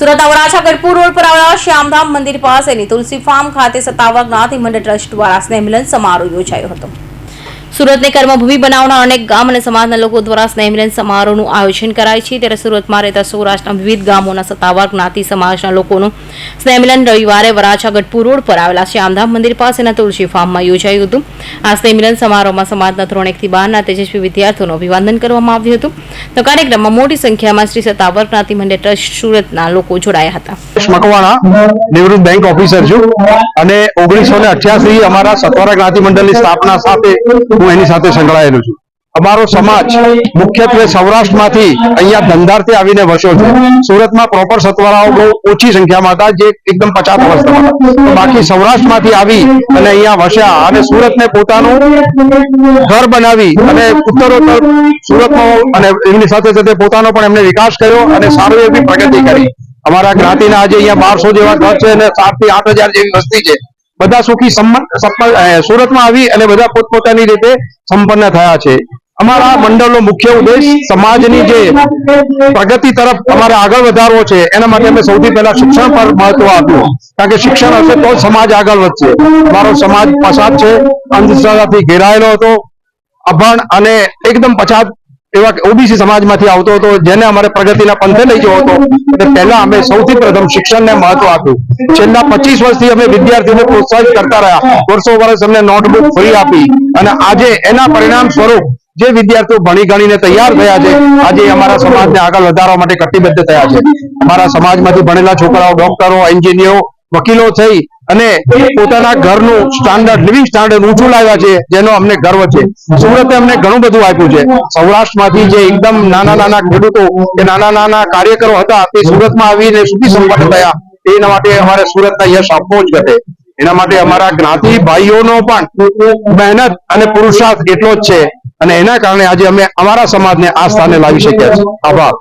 Surat અવરાછા Gadhpur road પર આવેલા શ્યામધામ મંદિર પાસેની તુલસી ફાર્મ ખાતે સત્તાવાર જ્ઞાતિ મંડળ ટ્રસ્ટ દ્વારા સ્નેહમિલન સમારોહ યોજાયો હતો. સુરતને કર્મભૂમિ બનાવનાર અનેક ગામ અને સમાજના લોકો દ્વારા સ્નેહમિલન સમારોહનું આયોજન કરાય છે. ત્યારે સુરતમાં રહેતા સૌરાષ્ટ્રના વિવિધ ગામોના સત્તાવાર જ્ઞાતિ સમાજના લોકોનું સ્નેહમિલન રવિવારે વરાછા ગઢપુર રોડ પર આવેલા શ્યામધામ મંદિર પાસેના તુલસી ફાર્મમાં યોજાયું હતું. આ સ્નેહમિલન સમારોહમાં સમાજના ધોરણ એકથી બારના તેજસ્વી વિદ્યાર્થીઓનું અભિવાદન કરવામાં આવ્યું હતું. તો કાર્યક્રમમાં મોટી સંખ્યામાં શ્રી સત્તાવર જ્ઞાતિ મંડળ ટ્રસ્ટ સુરતના લોકો જોડાયા હતા. નિવૃત્ત બેંક ઓફિસર છું. અને ઓગણીસો અમારા સત્વરા જ્ઞાતિ મંડળની સ્થાપના સાથે એની સાથે સંકળાયેલો છું. અમારો સમાજ મુખ્યત્વે સૌરાષ્ટ્રમાંથી અહીંયા ધંધાર્થે આવીને વસ્યો છે. સુરતમાં પ્રોપર સત્વરાઓ બહુ ઓછી સંખ્યામાં હતા, જે એકદમ પચાસ વર્ષ બાકી સૌરાષ્ટ્રમાંથી આવી અને અહીંયા વસ્યા અને સુરતને પોતાનું ઘર બનાવી અને ઉત્તરોત્તર સુરતમાં અને એમની સાથે સાથે પોતાનો પણ એમને વિકાસ કર્યો અને સારું એવી પ્રગતિ કરી. અમારા જ્ઞાતિના આજે અહીંયા બારસો જેવા ઘર છે અને સાતથી આઠ હજાર જેવી વસ્તી છે. બધા સુખી સુરતમાં આવી અને બધા પોતપોતાની રીતે સંપન્ન થયા છે. અમારા મંડળનો મુખ્ય ઉદ્દેશ સમાજની જે પ્રગતિ તરફ અમારે આગળ વધારવો છે, એના માટે અમે સૌથી પહેલા શિક્ષણ પર મહત્વ આપ્યું. કારણ કે શિક્ષણ હશે તો સમાજ આગળ વધશે. મારો સમાજ પછાત છે, અંધશ્રદ્ધાથી ઘેરાયેલો હતો. અભણ અને એકદમ પછાત એવા ઓબીસી સમાજમાંથી આવતો હતો, જેને અમારે પ્રગતિના પંથે લઈ જવો હતો. એટલે પહેલા અમે સૌથી પ્રથમ શિક્ષણને મહત્વ આપ્યું. છેલ્લા પચીસ વર્ષથી અમે વિદ્યાર્થીઓને પ્રોત્સાહિત કરતા રહ્યા. વર્ષો વર્ષ અમને નોટબુક ફ્રી આપી અને આજે એના પરિણામ સ્વરૂપ જે વિદ્યાર્થીઓ ભણી ગણીને તૈયાર થયા છે, આજે અમારા સમાજને આગળ વધારવા માટે કટિબદ્ધ થયા છે. અમારા સમાજમાંથી ભણેલા છોકરાઓ, ડોક્ટરો, એન્જિનિયરો, વકીલો થઈ અને પોતાના ઘરનું સ્ટાન્ડર્ડ લિવિંગ સ્ટાન્ડર્ડ ઊંચું લાવ્યા છે, જેનો અમને ગર્વ છે. સુરતે અમને ઘણું બધું આપ્યું છે. સૌરાષ્ટ્રમાંથી જે એકદમ નાના નાના ખેડૂતો કે નાના નાના કાર્યકરો હતા, તે સુરતમાં આવીને સુધી સંપન્ન થયા. એના માટે અમારે સુરતના યશ આપવો જ ઘટે. એના માટે અમારા જ્ઞાતિ ભાઈઓનો પણ મહેનત અને પુરુષાર્થ એટલો જ છે. અને એના કારણે આજે અમે અમારા સમાજને આ સ્થાને લાવી શક્યા છીએ. આભાર.